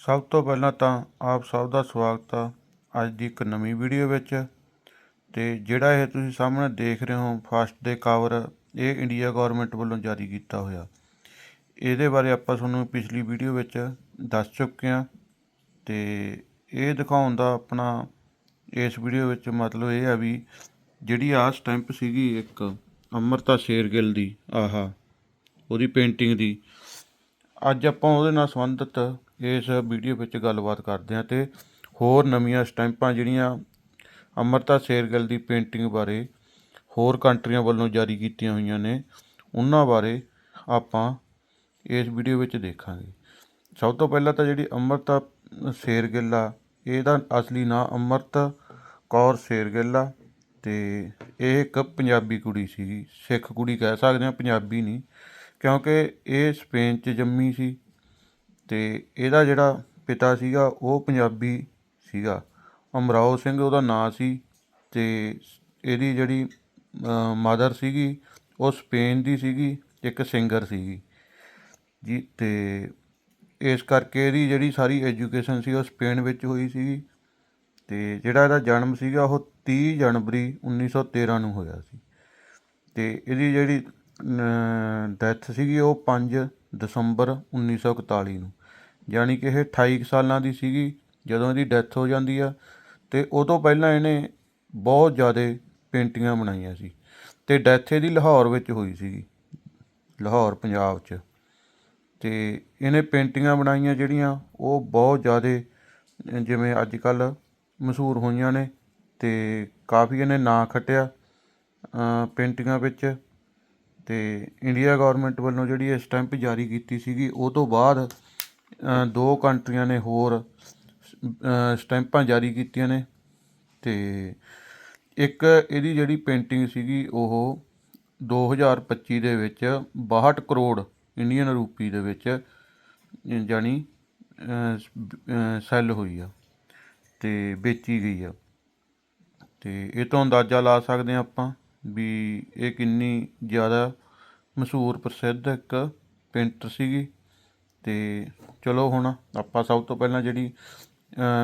ਸਭ ਤੋਂ ਪਹਿਲਾਂ ਤਾਂ ਆਪ ਸਭ ਦਾ ਸਵਾਗਤ ਆ ਅੱਜ ਦੀ ਇੱਕ ਨਵੀਂ ਵੀਡੀਓ ਵਿੱਚ। ਤੇ ਜਿਹੜਾ ਇਹ ਤੁਸੀਂ ਸਾਹਮਣੇ ਦੇਖ ਰਹੇ ਹੋ, ਫਸਟ ਦੇ ਕਵਰ ਇਹ ਇੰਡੀਆ ਗਵਰਨਮੈਂਟ ਵੱਲੋਂ ਜਾਰੀ ਕੀਤਾ ਹੋਇਆ। ਇਹਦੇ ਬਾਰੇ ਆਪਾਂ ਤੁਹਾਨੂੰ ਪਿਛਲੀ ਵੀਡੀਓ ਵਿੱਚ ਦੱਸ ਚੁੱਕੇ ਹਾਂ। ਤੇ ਇਹ ਦਿਖਾਉਣ ਦਾ ਆਪਣਾ ਇਸ ਵੀਡੀਓ ਵਿੱਚ ਮਤਲਬ ਇਹ ਆ ਵੀ ਜਿਹੜੀ ਆਹ ਸਟੈਂਪ ਸੀਗੀ ਇੱਕ ਅਮਰਤਾ ਸ਼ੇਰਗਿੱਲ ਦੀ, ਆਹਾ, ਉਹਦੀ ਪੇਂਟਿੰਗ ਦੀ। ਅੱਜ ਆਪਾਂ ਉਹਦੇ ਨਾਲ ਸੰਬੰਧਿਤ ਇਸ ਵੀਡੀਓ ਵਿੱਚ ਗੱਲਬਾਤ ਕਰਦੇ ਹਾਂ ਤੇ ਹੋਰ ਨਵੀਆਂ ਸਟੈਂਪਾਂ ਜਿਹੜੀਆਂ ਅਮਰਤਾ ਸ਼ੇਰਗਿੱਲ ਦੀ ਪੇਂਟਿੰਗ ਬਾਰੇ ਹੋਰ ਕੰਟਰੀਆਂ ਵੱਲੋਂ ਜਾਰੀ ਕੀਤੀਆਂ ਹੋਈਆਂ ਨੇ, ਉਹਨਾਂ ਬਾਰੇ ਆਪਾਂ ਇਸ ਵੀਡੀਓ ਵਿੱਚ ਦੇਖਾਂਗੇ। ਸਭ ਤੋਂ ਪਹਿਲਾਂ ਤਾਂ ਜਿਹੜੀ ਅਮਰਤਾ ਸ਼ੇਰਗਿੱਲ ਆ, ਇਹਦਾ ਅਸਲੀ ਨਾਂ ਅਮਰਤ ਕੌਰ ਸ਼ੇਰਗਿੱਲ ਆ ਤੇ ਇਹ ਇੱਕ ਪੰਜਾਬੀ ਕੁੜੀ ਸੀ, ਸਿੱਖ ਕੁੜੀ ਕਹਿ ਸਕਦੇ ਹਾਂ, ਪੰਜਾਬੀ ਨਹੀਂ, ਕਿਉਂਕਿ ਇਹ ਸਪੇਨ 'ਚ ਜੰਮੀ ਸੀ ਅਤੇ ਇਹਦਾ ਜਿਹੜਾ ਪਿਤਾ ਸੀਗਾ, ਉਹ ਪੰਜਾਬੀ ਸੀਗਾ। ਅਮਰਾਓ ਸਿੰਘ ਉਹਦਾ ਨਾਂ ਸੀ ਅਤੇ ਇਹਦੀ ਜਿਹੜੀ ਮਦਰ ਸੀਗੀ, ਉਹ ਸਪੇਨ ਦੀ ਸੀਗੀ, ਇੱਕ ਸਿੰਗਰ ਸੀਗੀ। ਜੀ ਅਤੇ ਇਸ ਕਰਕੇ ਇਹਦੀ ਜਿਹੜੀ ਸਾਰੀ ਐਜੂਕੇਸ਼ਨ ਸੀ, ਉਹ ਸਪੇਨ ਵਿੱਚ ਹੋਈ ਸੀਗੀ। ਤੇ ਜਿਹੜਾ ਇਹਦਾ ਜਨਮ ਸੀਗਾ, ਉਹ 30 ਜਨਵਰੀ 1913 ਨੂੰ ਹੋਇਆ ਸੀ। ਤੇ ਇਹਦੀ ਜਿਹੜੀ ਡੈਥ ਸੀਗੀ, ਉਹ 5 ਦਸੰਬਰ 1941 ਨੂੰ। ਯਾਨੀ ਕਿ ਇਹ 28 ਕੁ ਸਾਲਾਂ ਦੀ ਸੀਗੀ, ਜਦੋਂ ਇਹਦੀ ਡੈਥ ਹੋ ਜਾਂਦੀ ਆ। ਤੇ ਉਹ ਤੋਂ ਪਹਿਲਾਂ ਇਹਨੇ ਬਹੁਤ ਜ਼ਿਆਦਾ ਪੇਂਟਿੰਗਾਂ ਬਣਾਈਆਂ ਸੀ। ਤੇ ਡੈਥ ਇਹਦੀ ਲਾਹੌਰ ਵਿੱਚ ਹੋਈ ਸੀਗੀ, ਲਾਹੌਰ, ਪੰਜਾਬ 'ਚ। ਤੇ ਇਹਨੇ ਪੇਂਟਿੰਗਾਂ ਬਣਾਈਆਂ ਜਿਹੜੀਆਂ, ਉਹ ਬਹੁਤ ਜ਼ਿਆਦਾ, ਜਿਵੇਂ ਅੱਜ ਕੱਲ ਮਸ਼ਹੂਰ ਹੋਈਆਂ ਨੇ। ਤੇ ਕਾਫੀ ਇਹਨੇ ਨਾਂ ਖੱਟਿਆ ਪੇਂਟਿੰਗਾਂ ਵਿੱਚ। ਤੇ ਇੰਡੀਆ ਗਵਰਨਮੈਂਟ ਵੱਲੋਂ ਜਿਹੜੀ ਇਹ ਸਟੈਂਪ ਜਾਰੀ ਕੀਤੀ ਸੀਗੀ, ਉਹ ਤੋਂ ਬਾਅਦ ਦੋ ਕੰਟਰੀਆਂ ਨੇ ਹੋਰ ਸਟੈਂਪਾਂ ਜਾਰੀ ਕੀਤੀਆਂ ਨੇ ਤੇ ਇੱਕ ਇਹਦੀ ਜਿਹੜੀ ਪੇਂਟਿੰਗ ਸੀਗੀ ਉਹ 2025 ਦੇ ਵਿੱਚ 62 ਕਰੋੜ ਇੰਡੀਅਨ ਰੂਪੀ ਦੇ ਵਿੱਚ ਜਾਨੀ ਸੈੱਲ ਹੋਈ ਆ ਤੇ ਵੇਚੀ ਗਈ ਆ। ਤੇ ਇਹ ਤੋਂ ਅੰਦਾਜ਼ਾ ਲਾ ਸਕਦੇ ਆ ਆਪਾਂ ਵੀ ਇਹ ਕਿੰਨੀ ਜ਼ਿਆਦਾ ਮਸ਼ਹੂਰ ਪ੍ਰਸਿੱਧ ਇੱਕ ਪੇਂਟਰ ਸੀਗੀ। ਤੇ ਚਲੋ ਹੁਣ ਆਪਾਂ ਸਭ ਤੋਂ ਪਹਿਲਾਂ ਜਿਹੜੀ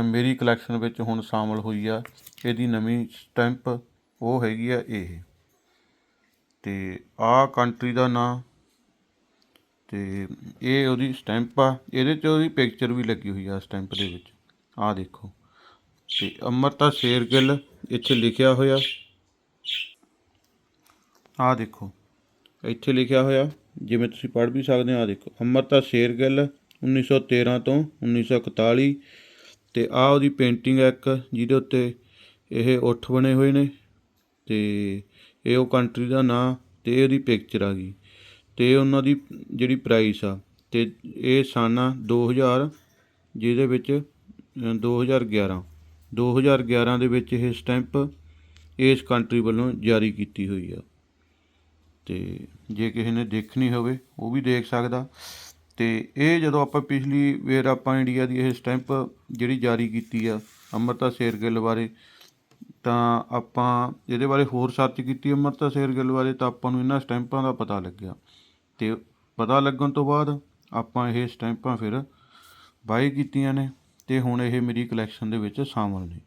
ਮੇਰੀ ਕਲੈਕਸ਼ਨ ਵਿੱਚ ਹੁਣ ਸ਼ਾਮਲ ਹੋਈ ਆ, ਇਹਦੀ ਨਵੀਂ ਸਟੈਂਪ ਉਹ ਹੈਗੀ ਆ ਇਹ। ਤੇ ਆਹ ਕੰਟਰੀ ਦਾ ਨਾਂ, ਤੇ ਇਹ ਉਹਦੀ ਸਟੈਂਪ ਆ, ਇਹਦੇ 'ਚ ਉਹਦੀ ਪਿਕਚਰ ਵੀ ਲੱਗੀ ਹੋਈ ਆ ਸਟੈਂਪ ਦੇ ਵਿੱਚ। ਆਹ ਦੇਖੋ। ਤੇ ਅਮਰਤਾ ਸ਼ੇਰਗਿੱਲ ਇੱਥੇ ਲਿਖਿਆ ਹੋਇਆ। ਆਹ ਦੇਖੋ। ਇੱਥੇ ਲਿਖਿਆ ਹੋਇਆ। ਜਿਵੇਂ ਤੁਸੀਂ ਪੜ੍ਹ ਵੀ ਸਕਦੇ ਹੋ, ਆਹ ਦੇਖੋ। ਅਮਰਤਾ ਸ਼ੇਰਗਿੱਲ 1913 ਤੋਂ 1941 ਤੇ ਆਹ ਉਹਦੀ ਪੇਂਟਿੰਗ ਹੈ ਇੱਕ, ਜਿਹਦੇ ਉੱਤੇ ਇਹ ਉੱਠ ਬਣੇ ਹੋਏ ਨੇ। ਤੇ ਇਹ ਉਹ ਕੰਟਰੀ ਦਾ ਨਾਂ ਤੇ ਉਹਦੀ ਪਿਕਚਰ ਆ ਗਈ। ਤੇ ਉਹਨਾਂ ਦੀ ਜਿਹੜੀ ਪ੍ਰਾਈਸ ਆ, ਤੇ ਇਹ ਸਾਨਾ 2000 ਜਿਹਦੇ ਵਿੱਚ 2011 2011 ਦੇ ਵਿੱਚ ਇਹ ਸਟੈਂਪ ਇਸ ਕੰਟਰੀ ਵੱਲੋਂ ਜਾਰੀ ਕੀਤੀ ਹੋਈ ਆ। ਤੇ ਜੇ ਕਿਸੇ ਨੇ ਦੇਖਣੀ ਹੋਵੇ, ਉਹ ਵੀ ਦੇਖ ਸਕਦਾ। ਤੇ ਇਹ ਜਦੋਂ ਆਪਾਂ ਪਿਛਲੀ ਵੇਰ ਆਪਾਂ ਇੰਡੀਆ ਦੀ ਇਹ ਸਟੈਂਪ ਜਿਹੜੀ ਜਾਰੀ ਕੀਤੀ ਆ, ਅਮਰਤਾ ਸ਼ੇਰਗਿੱਲ ਬਾਰੇ, ਤਾਂ ਆਪਾਂ ਇਹਦੇ ਬਾਰੇ ਹੋਰ ਸਰਚ ਕੀਤੀ ਅਮਰਤਾ ਸ਼ੇਰਗਿੱਲ ਬਾਰੇ, ਤਾਂ ਆਪਾਂ ਨੂੰ ਇਹਨਾਂ ਸਟੈਂਪਾਂ ਦਾ ਪਤਾ ਲੱਗਿਆ। ਤੇ ਪਤਾ ਲੱਗਣ ਤੋਂ ਬਾਅਦ ਆਪਾਂ ਇਹ ਸਟੈਂਪਾਂ ਫਿਰ ਬਾਈ ਕੀਤੀਆਂ ਨੇ ਤੇ ਹੁਣ ਇਹ ਮੇਰੀ ਕਲੈਕਸ਼ਨ ਦੇ ਵਿੱਚ ਸ਼ਾਮਲ ਨੇ।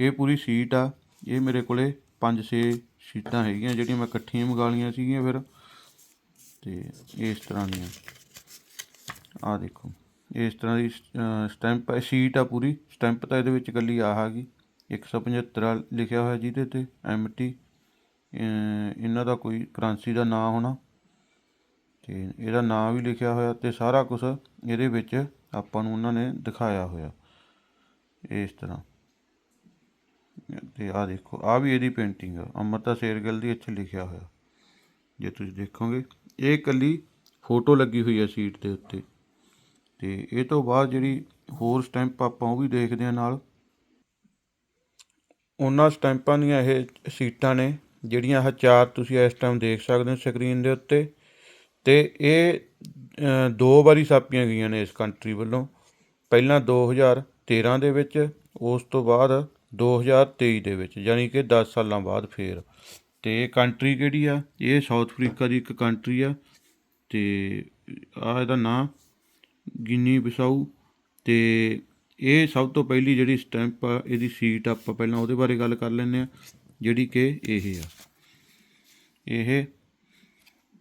ਇਹ ਪੂਰੀ ਸੀਟ ਆ, ਇਹ ਮੇਰੇ ਕੋਲੇ 5-6 ਸ਼ੀਟਾਂ ਹੈਗੀਆਂ ਜਿਹੜੀਆਂ ਮੈਂ ਇਕੱਠੀਆਂ ਮੰਗਾ ਲਈਆਂ ਸੀਗੀਆਂ ਫਿਰ। ਤੇ ਇਸ ਤਰ੍ਹਾਂ ਦੀਆਂ। ਆਹ ਦੇਖੋ, ਇਸ ਤਰ੍ਹਾਂ ਦੀ ਸਟੈਂਪ ਹੈ ਸ਼ੀਟ ਆ ਪੂਰੀ। ਸਟੈਂਪ ਤਾਂ ਇਹਦੇ ਵਿੱਚ ਇਕੱਲੀ ਆਹ ਆ ਗਈ। 175 ਲਿਖਿਆ ਹੋਇਆ ਜਿਹਦੇ ਤੇ ਐਮਟੀ ਇਹਨਾਂ ਦਾ ਕੋਈ ਕਰੰਸੀ ਦਾ ਨਾਂ ਹੋਣਾ। ਤੇ ਇਹਦਾ ਨਾਂ ਵੀ ਲਿਖਿਆ ਹੋਇਆ ਤੇ ਸਾਰਾ ਕੁਝ ਇਹਦੇ ਵਿੱਚ ਆਪਾਂ ਨੂੰ ਉਹਨਾਂ ਨੇ ਦਿਖਾਇਆ ਹੋਇਆ। ਇਸ ਤਰ੍ਹਾਂ। ਤੇ ਆਹ ਦੇਖੋ, ਆਹ ਵੀ ਇਹਦੀ ਪੇਂਟਿੰਗ ਆ। ਅਮਰਤਾ ਸ਼ੇਰਗਿੱਲ ਦੀ ਇੱਥੇ ਲਿਖਿਆ ਹੋਇਆ। ਜੇ ਤੁਸੀਂ ਦੇਖੋਗੇ, ਇਹ ਇਕੱਲੀ ਫੋਟੋ ਲੱਗੀ ਹੋਈ ਹੈ ਸੀਟ ਦੇ ਉੱਤੇ। ਤੇ ਇਹ ਤੋਂ ਬਾਅਦ ਜਿਹੜੀ ਹੋਰ ਸਟੈਂਪ ਆਪਾਂ ਉਹ ਵੀ ਦੇਖਦੇ ਹਾਂ ਨਾਲ। ਉਹਨਾਂ ਸਟੈਂਪਾਂ ਦੀਆਂ ਇਹ ਸੀਟਾਂ ਨੇ, ਜਿਹੜੀਆਂ ਆਹ ਚਾਰ ਤੁਸੀਂ ਇਸ ਟਾਈਮ ਦੇਖ ਸਕਦੇ ਹੋ ਸਕਰੀਨ ਦੇ ਉੱਤੇ। ਤੇ ਇਹ ਦੋ ਵਾਰੀ ਛਾਪੀਆਂ ਗਈਆਂ ਨੇ ਇਸ ਕੰਟਰੀ ਵੱਲੋਂ। ਪਹਿਲਾਂ 2013 ਦੇ ਵਿੱਚ, ਉਸ ਤੋਂ ਬਾਅਦ 2023 ਦੇ ਵਿੱਚ, ਯਾਨੀ ਕਿ 10 ਸਾਲਾਂ ਬਾਅਦ ਫੇਰ। ਤੇ ਇਹ ਕੰਟਰੀ ਕਿਹੜੀ ਆ? ਇਹ ਸਾਊਥ ਅਫਰੀਕਾ ਦੀ ਇੱਕ ਕੰਟਰੀ ਆ। ਤੇ ਆ ਇਹਦਾ ਨਾਂ ਗਿਨੀ ਬਿਸਾਊ। ਤੇ ਇਹ ਸਭ ਤੋਂ ਪਹਿਲੀ ਜਿਹੜੀ ਸਟੈਂਪ ਆ, ਇਹਦੀ ਸੀਟ ਆਪਾਂ ਪਹਿਲਾਂ ਉਹਦੇ ਬਾਰੇ ਗੱਲ ਕਰ ਲੈਂਦੇ ਆ ਜਿਹੜੀ ਕਿ ਇਹ ਆ। ਇਹ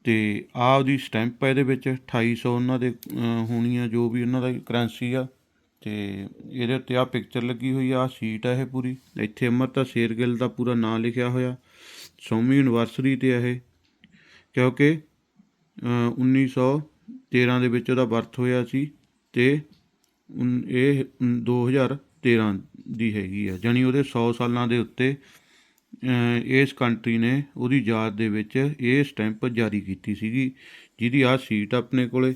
ਤੇ ਆਹ ਉਹਦੀ ਸਟੈਂਪ ਆ ਇਹਦੇ ਵਿੱਚ 2800 ਉਹਨਾਂ ਦੇ ਹੋਣੀ ਆ, ਜੋ ਵੀ ਉਹਨਾਂ ਦਾ ਕਰੰਸੀ ਆ। ਤੇ ਇਹਦੇ ਉੱਤੇ ਆ ਪਿਕਚਰ ਲੱਗੀ ਹੋਈ ਆ ਆਹ ਸੀਟ ਆ ਇਹ ਪੂਰੀ। ਇੱਥੇ ਅਮਰਤਾ ਸ਼ੇਰਗਿੱਲ ਦਾ ਪੂਰਾ ਨਾਮ ਲਿਖਿਆ ਹੋਇਆ। ਸੌਮੀ ਯੂਨੀਵਰਸਿਟੀ ਤੇ ਆ ਇਹ। ਕਿਉਂਕਿ ਅਹ, 1913 ਦੇ ਵਿੱਚ ਉਹਦਾ ਬਰਥ ਹੋਇਆ ਸੀ ਤੇ ਉਨ- ਇਹ 2013 ਦੀ ਹੈਗੀ ਆ। ਜਾਣੀ ਉਹਦੇ 100 ਸਾਲਾਂ ਦੇ ਉੱਤੇ ਇਸ ਕੰਟਰੀ ਨੇ ਉਹਦੀ ਯਾਦ ਦੇ ਵਿੱਚ ਇਹ ਸਟੈਂਪ ਜਾਰੀ ਕੀਤੀ ਸੀਗੀ ਜਿਹਦੀ ਆ ਸੀਟ ਆਪਣੇ ਕੋਲੇ।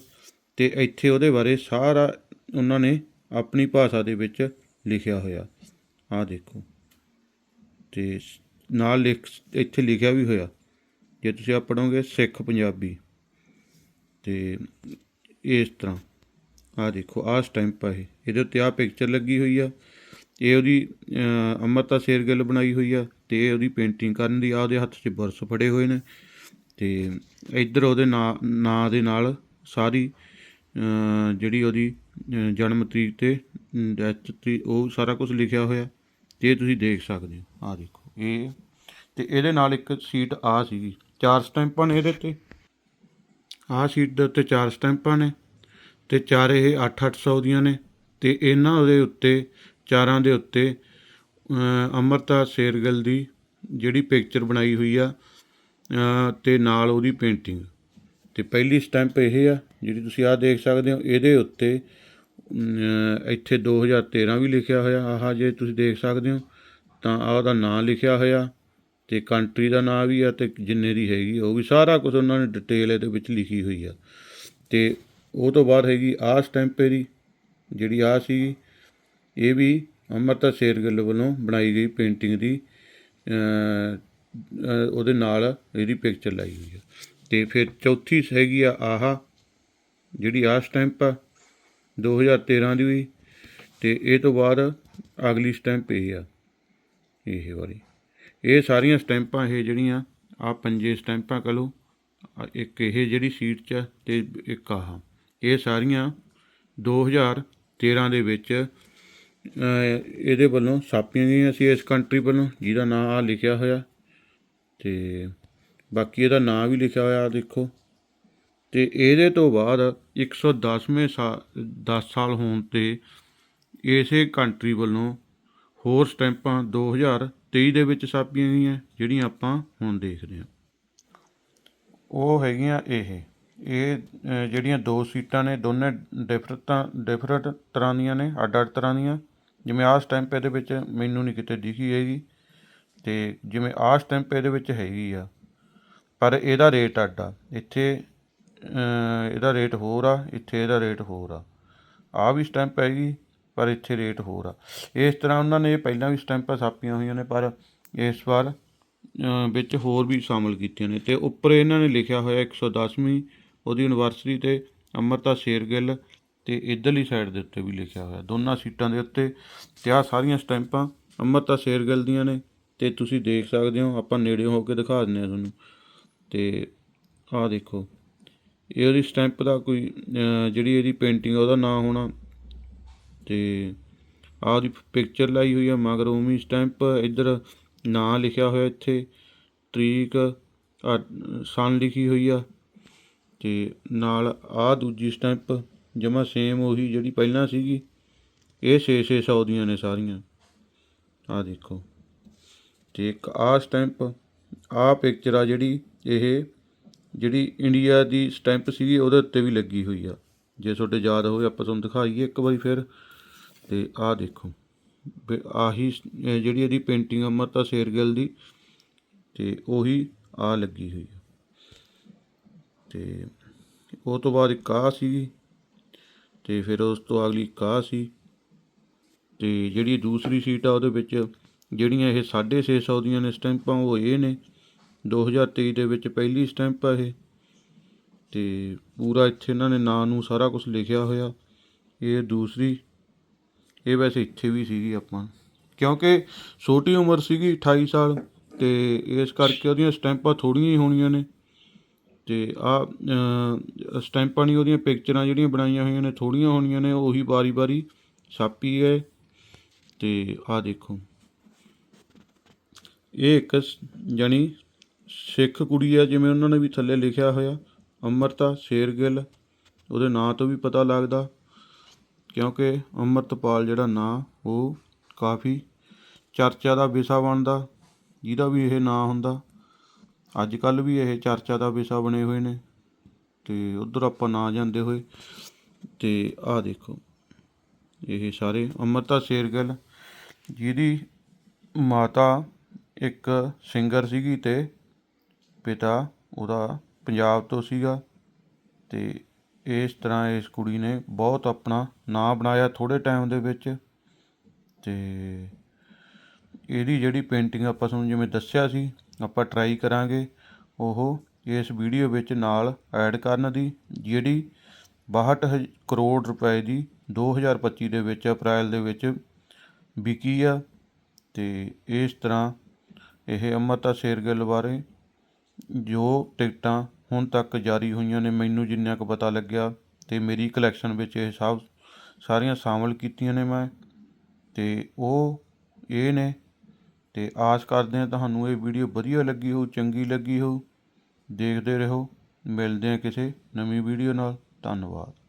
ਤੇ ਇੱਥੇ ਉਹਦੇ ਬਾਰੇ ਸਾਰਾ ਉਹਨਾਂ ਨੇ ਆਪਣੀ ਭਾਸ਼ਾ ਦੇ ਵਿੱਚ ਲਿਖਿਆ ਹੋਇਆ। ਆ ਦੇਖੋ। ਤੇ ਨਾਲ ਲਿਖ ਇੱਥੇ ਲਿਖਿਆ ਵੀ ਹੋਇਆ। ਜੇ ਤੁਸੀਂ ਆ ਪੜੋਗੇ ਸਿੱਖ ਪੰਜਾਬੀ। ਤੇ ਇਸ ਤਰ੍ਹਾਂ। ਆ ਦੇਖੋ ਆ ਸਟੈਂਪ ਆ ਇਹਦੇ ਉੱਤੇ ਆ ਪਿਕਚਰ ਲੱਗੀ ਹੋਈ ਆ। ਇਹ ਉਹਦੀ ਅਹ, ਸ਼ੇਰਗਿੱਲ ਬਣਾਈ ਹੋਈ ਆ। ਤੇ ਇਹ ਉਹਦੀ ਪੇਂਟਿੰਗ ਕਰਨ ਦੀ ਆ ਉਹਦੇ ਹੱਥ 'ਚ ਬਰਸ ਫੜੇ ਹੋਏ ਨੇ। ਤੇ ਇੱਧਰ ਉਹਦੇ ਨਾਂ ਨਾਂ ਦੇ ਨਾਲ ਸਾਰੀ ਜਿਹੜੀ ਉਹਦੀ ਜਨਮ ਤਰੀਕ ਤੇ ਡੈਥ ਤਰੀਕ ਉਹ ਸਾਰਾ ਕੁਝ ਲਿਖਿਆ ਹੋਇਆ। ਤੇ ਇਹ ਤੁਸੀਂ ਦੇਖ ਸਕਦੇ ਹੋ। ਆ ਦੇਖੋ ਇਹ ਤੇ ਇਹਦੇ ਨਾਲ ਇੱਕ ਸੀਟ ਆ ਸੀਗੀ। ਚਾਰ ਸਟੈਂਪਾਂ ਨੇ ਇਹਦੇ ਤੇ। ਆਹ ਸੀਟ ਦੇ ਉੱਤੇ ਚਾਰ ਸਟੈਂਪਾਂ ਨੇ ਤੇ ਚਾਰ ਇਹ 8-800 ਦੀਆਂ ਨੇ ਤੇ ਇਹਨਾਂ ਦੇ ਉੱਤੇ ਚਾਰਾਂ ਦੇ ਉੱਤੇ ਅਹ, ਅੰਮ੍ਰਿਤਾ ਸ਼ੇਰਗਿੱਲ ਦੀ ਜਿਹੜੀ ਪਿਕਚਰ ਬਣਾਈ ਹੋਈ ਆ ਅਹ, ਤੇ ਨਾਲ ਉਹਦੀ ਪੇਂਟਿੰਗ ਤੇ ਪਹਿਲੀ ਸਟੈਂਪ ਇਹ ਆ। ਜਿਹੜੀ ਤੁਸੀਂ ਆਹ ਦੇਖ ਸਕਦੇ ਹੋ ਇਹਦੇ ਉੱਤੇ ਅਮ, ਇੱਥੇ 2013 ਵੀ ਲਿਖਿਆ ਹੋਇਆ। ਆਹ ਜੇ ਤੁਸੀਂ ਦੇਖ ਸਕਦੇ ਹੋ ਤਾਂ ਆਹ ਉਹਦਾ ਨਾਂ ਲਿਖਿਆ ਹੋਇਆ ਤੇ ਕੰਟਰੀ ਦਾ ਨਾਂ ਵੀ ਆ ਤੇ ਜਿੰਨੇ ਦੀ ਹੈਗੀ ਉਹ ਵੀ ਸਾਰਾ ਕੁਝ ਉਹਨਾਂ ਨੇ ਡਿਟੇਲ ਇਹਦੇ ਵਿੱਚ ਲਿਖੀ ਹੋਈ ਆ। ਤੇ ਉਹ ਤੋਂ ਬਾਅਦ ਹੈਗੀ ਆਹ ਸਟੈਂਪ ਇਹਦੀ ਜਿਹੜੀ ਆ ਸੀ ਇਹ ਵੀ ਅੰਮ੍ਰਿਤਾ ਸ਼ੇਰਗਿੱਲ ਵੱਲੋਂ ਬਣਾਈ ਗਈ ਪੇਂਟਿੰਗ ਦੀ ਉਹਦੇ ਨਾਲ ਇਹਦੀ ਪਿਕਚਰ ਲਾਈ ਹੋਈ ਹੈ ਤੇ ਫਿਰ ਚੌਥੀ ਹੈਗੀ ਆ ਆਹਾ ਜਿਹੜੀ ਆ ਸਟੈਂਪ ਆ 2013 ਦੀ ਵੀ ਤੇ ਇਹ ਤੋਂ ਬਾਅਦ ਅਗਲੀ ਸਟੈਂਪ ਇਹ ਆ, ਇਹ ਵਾਲੀ। ਇਹ ਸਾਰੀਆਂ ਸਟੈਂਪਾਂ ਇਹ ਜਿਹੜੀਆਂ ਆ ਪੰਜੇ ਸਟੈਂਪਾਂ ਕਹ ਲਓ ਇੱਕ ਇਹ ਜਿਹੜੀ ਸੀਟ 'ਚ ਆ ਤੇ ਇੱਕ ਆਹ। ਇਹ ਸਾਰੀਆਂ 2013 ਦੇ ਵਿੱਚ ਇਹਦੇ ਵੱਲੋਂ ਛਾਪੀਆਂ ਗਈਆਂ ਸੀ ਇਸ ਕੰਟਰੀ ਵੱਲੋਂ, ਜਿਹਦਾ ਨਾਂ ਆ ਲਿਖਿਆ ਹੋਇਆ, ਤੇ ਬਾਕੀ ਇਹਦਾ ਨਾਂ ਵੀ ਲਿਖਿਆ ਹੋਇਆ, ਆਹ ਦੇਖੋ। ਅਤੇ ਇਹਦੇ ਤੋਂ ਬਾਅਦ 110ਵੇਂ ਸਾਲ ਦਸ ਸਾਲ ਹੋਣ ਤੇ ਇਸੇ ਕੰਟਰੀ ਵੱਲੋਂ ਹੋਰ ਸਟੈਂਪਾਂ 2023 ਦੇ ਵਿੱਚ ਛਾਪੀਆਂ ਗਈਆਂ, ਜਿਹੜੀਆਂ ਆਪਾਂ ਹੁਣ ਦੇਖਦੇ ਹਾਂ। ਉਹ ਹੈਗੀਆਂ ਇਹ ਇਹ ਜਿਹੜੀਆਂ ਦੋ ਸੀਟਾਂ ਨੇ, ਦੋਨੇ ਡਿਫਰਟਾਂ ਡਿਫਰਟ ਤਰ੍ਹਾਂ ਦੀਆਂ ਨੇ ਅੱਡ ਅੱਡ ਤਰ੍ਹਾਂ ਦੀਆਂ। ਜਿਵੇਂ ਆਹ ਸਟੈਂਪ ਇਹਦੇ ਵਿੱਚ ਮੈਨੂੰ ਨਹੀਂ ਕਿਤੇ ਦਿਖੀ ਹੈਗੀ, ਤੇ ਜਿਵੇਂ ਆਹ ਸਟੈਂਪ ਇਹਦੇ ਵਿੱਚ ਹੈਗੀ ਆ, ਪਰ ਇਹਦਾ ਰੇਟ ਅੱਡ ਆ। ਇੱਥੇ ਇਹਦਾ ਰੇਟ ਹੋਰ ਆ, ਇੱਥੇ ਇਹਦਾ ਰੇਟ ਹੋਰ ਆ। ਆਹ ਵੀ ਸਟੈਂਪ ਹੈਗੀ ਪਰ ਇੱਥੇ ਰੇਟ ਹੋਰ ਆ। ਇਸ ਤਰ੍ਹਾਂ ਉਹਨਾਂ ਨੇ ਪਹਿਲਾਂ ਵੀ ਸਟੈਂਪਾਂ ਛਾਪੀਆਂ ਹੋਈਆਂ ਨੇ, ਪਰ ਇਸ ਵਾਰ ਵਿੱਚ ਹੋਰ ਵੀ ਸ਼ਾਮਲ ਕੀਤੀਆਂ ਨੇ। ਤੇ ਉੱਪਰ ਇਹਨਾਂ ਨੇ ਲਿਖਿਆ ਹੋਇਆ 110ਵੀਂ ਉਹਦੀ ਯੂਨੀਵਰਸਿਟੀ ਤੇ ਅੰਮ੍ਰਿਤਾ ਸ਼ੇਰਗਿੱਲ ਤੇ ਇਧਰਲੀ ਸਾਈਡ ਦੇ ਉੱਤੇ ਵੀ ਲਿਖਿਆ ਹੋਇਆ। ਦੋਨਾਂ ਸੀਟਾਂ ਦੇ ਉੱਤੇ ਤੇ ਆਹ ਸਾਰੀਆਂ ਸਟੈਂਪਾਂ ਅੰਮ੍ਰਿਤਾ ਸ਼ੇਰਗਿੱਲ ਦੀਆਂ ਨੇ। ਤੇ ਤੁਸੀਂ ਦੇਖ ਸਕਦੇ ਹੋ, ਆਪਾਂ ਨੇੜੇ ਹੋ ਕੇ ਦਿਖਾ ਦਿੰਦੇ ਆ ਤੁਹਾਨੂੰ। ਤੇ ਆਹ ਦੇਖੋ ਇਹ ਉਹਦੀ ਸਟੈਂਪ ਦਾ ਕੋਈ ਜਿਹੜੀ ਇਹਦੀ ਪੇਂਟਿੰਗ ਉਹਦਾ ਨਾਂ ਹੋਣਾ। ਤੇ ਆਹ ਉਹਦੀ ਪਿਕਚਰ ਲਾਈ ਹੋਈ ਆ, ਮਗਰ ਉਮੀ ਸਟੈਂਪ ਇੱਧਰ ਨਾਂ ਲਿਖਿਆ ਹੋਇਆ ਇੱਥੇ, ਤਰੀਕ ਸਨ ਲਿਖੀ ਹੋਈ ਆ। ਤੇ ਨਾਲ ਆਹ ਦੂਜੀ ਸਟੈਂਪ ਜਮਾ ਸੇਮ ਉਹੀ ਜਿਹੜੀ ਪਹਿਲਾਂ ਸੀਗੀ। ਇਹ 6-600 ਦੀਆਂ ਨੇ ਸਾਰੀਆਂ। ਆਹ ਦੇਖੋ। ਤੇ ਇੱਕ ਆਹ ਸਟੈਂਪ ਆਹ ਪਿਕਚਰ ਆ ਜਿਹੜੀ, ਇਹ ਜਿਹੜੀ ਇੰਡੀਆ ਦੀ ਸਟੈਂਪ ਸੀਗੀ, ਉਹਦੇ ਉੱਤੇ ਵੀ ਲੱਗੀ ਹੋਈ ਆ। ਜੇ ਤੁਹਾਡੇ ਯਾਦ ਹੋਵੇ, ਆਪਾਂ ਤੁਹਾਨੂੰ ਦਿਖਾਈਏ ਇੱਕ ਵਾਰੀ ਫਿਰ। ਤੇ ਆਹ ਦੇਖੋ। ਆਹੀ ਜਿਹੜੀ ਇਹਦੀ ਪੇਂਟਿੰਗ ਅਮਰਤਾ ਸ਼ੇਰਗਿੱਲ ਦੀ, ਤੇ ਉਹੀ ਆ ਲੱਗੀ ਹੋਈ ਆ। ਤੇ ਉਹ ਤੋਂ ਬਾਅਦ ਇੱਕ ਆਹ ਸੀਗੀ, ਤੇ ਫਿਰ ਉਸ ਤੋਂ ਅਗਲੀ ਇੱਕ ਸੀ। ਤੇ ਜਿਹੜੀ ਦੂਸਰੀ ਸੀਟ ਆ, ਉਹਦੇ ਵਿੱਚ ਜਿਹੜੀਆਂ ਇਹ 650 ਦੀਆਂ ਨੇ ਸਟੈਂਪਾਂ, ਉਹ ਇਹ ਨੇ। 2023 ਦੇ ਵਿੱਚ ਪਹਿਲੀ ਸਟੈਂਪ ਆ ਇਹ। ਤੇ ਪੂਰਾ ਇੱਥੇ ਇਹਨਾਂ ਨੇ ਨਾਂ ਨੂੰ ਸਾਰਾ ਕੁਝ ਲਿਖਿਆ ਹੋਇਆ। ਇਹ ਦੂਸਰੀ। ਇਹ ਵੈਸੇ ਇੱਥੇ ਵੀ ਸੀਗੀ ਆਪਾਂ ਕਿਉਂਕਿ ਛੋਟੀ ਉਮਰ ਸੀਗੀ 28 ਸਾਲ। ਤੇ ਇਸ ਕਰਕੇ ਉਹਦੀਆਂ ਸਟੈਂਪਾਂ ਥੋੜੀਆਂ ਹੀ ਹੋਣੀਆਂ ਨੇ। ਤੇ ਆ ਸਟੈਂਪਾਂ ਨਹੀਂ, ਉਹਦੀਆਂ ਪਿਕਚਰਾਂ ਜਿਹੜੀਆਂ ਬਣਾਈਆਂ ਹੋਈਆਂ ਨੇ, ਥੋੜੀਆਂ ਹੋਣੀਆਂ ਨੇ। ਉਹੀ ਵਾਰੀ-ਵਾਰੀ ਛਾਪੀ ਹੈ। ਤੇ ਆਹ ਦੇਖੋ। ਇਹ ਇੱਕ ਸ- ਜਾਣੀ ਸਿੱਖ ਕੁੜੀ ਆ ਜਿਵੇਂ ਉਹਨਾਂ ਨੇ ਵੀ ਥੱਲੇ ਲਿਖਿਆ ਹੋਇਆ, ਅੰਮ੍ਰਿਤਾ ਸ਼ੇਰਗਿੱਲ, ਉਹਦੇ ਨਾਂ ਤੋਂ ਵੀ ਪਤਾ ਲੱਗਦਾ, ਕਿਉਂਕਿ ਅੰਮ੍ਰਿਤਪਾਲ ਜਿਹੜਾ ਨਾਂ, ਉਹ ਕਾਫੀ ਚਰਚਾ ਦਾ ਵਿਸ਼ਾ ਬਣਦਾ, ਜਿਹਦਾ ਵੀ ਇਹ ਨਾਂ ਹੁੰਦਾ। ਅੱਜ ਕੱਲ ਵੀ ਇਹ ਚਰਚਾ ਦਾ ਵਿਸ਼ਾ ਬਣੇ ਹੋਏ ਨੇ, ਤੇ ਉਧਰ ਆਪਾਂ ਨਾ ਜਾਂਦੇ ਹੋਏ, ਤੇ ਆਹ ਦੇਖੋ, ਇਹ ਸਾਰੇ ਅੰਮ੍ਰਿਤਾ ਸ਼ੇਰਗਿੱਲ, ਜਿਹਦੀ ਮਾਤਾ ਇੱਕ ਸਿੰਗਰ ਸੀਗੀ ਤੇ ਪਿਤਾ ਉਹਦਾ ਪੰਜਾਬ ਤੋਂ ਸੀਗਾ ਤੇ ਇਸ ਤਰ੍ਹਾਂ ਇਸ ਕੁੜੀ ਨੇ ਬਹੁਤ ਆਪਣਾ ਨਾਂ ਬਣਾਇਆ ਥੋੜੇ ਟਾਈਮ ਦੇ ਵਿੱਚ ਤੇ ਇਹਦੀ ਜਿਹੜੀ ਪੇਂਟਿੰਗ ਆਪਾਂ ਤੁਹਾਨੂੰ ਜਿਵੇਂ ਦੱਸਿਆ ਸੀ, ਆਪਾਂ ਟਰਾਈ ਕਰਾਂਗੇ, ਉਹ ਇਸ ਵੀਡੀਓ ਵਿੱਚ ਨਾਲ ਐਡ ਕਰਨ ਦੀ, ਜਿਹੜੀ 62 ਹਜ਼- ਕਰੋੜ ਰੁਪਏ ਦੀ 2025 ਦੇ ਵਿੱਚ ਅਪ੍ਰੈਲ ਦੇ ਵਿੱਚ ਵਿਕੀ ਆ ਤੇ ਇਸ ਤਰ੍ਹਾਂ ਇਹ ਅੰਮ੍ਰਿਤਾ ਸ਼ੇਰਗਿੱਲ ਬਾਰੇ ਜੋ ਟਿਕਟਾਂ ਹੁਣ ਤੱਕ ਜਾਰੀ ਹੋਈਆਂ ਨੇ, ਮੈਨੂੰ ਜਿੰਨਾ ਕੁ ਪਤਾ ਲੱਗਿਆ ਅਤੇ ਮੇਰੀ ਕਲੈਕਸ਼ਨ ਵਿੱਚ ਇਹ ਸਭ ਸਾਰੀਆਂ ਸ਼ਾਮਿਲ ਕੀਤੀਆਂ ਨੇ ਮੈਂ। ਅਤੇ ਉਹ ਇਹ ਨੇ। ਅਤੇ ਆਸ ਕਰਦੇ ਹਾਂ ਤੁਹਾਨੂੰ ਇਹ ਵੀਡੀਓ ਵਧੀਆ ਲੱਗੀ ਹੋਊ, ਚੰਗੀ ਲੱਗੀ ਹੋਊ। ਦੇਖਦੇ ਰਹੋ। ਮਿਲਦੇ ਹਾਂ ਕਿਸੇ ਨਵੀਂ ਵੀਡੀਓ ਨਾਲ। ਧੰਨਵਾਦ।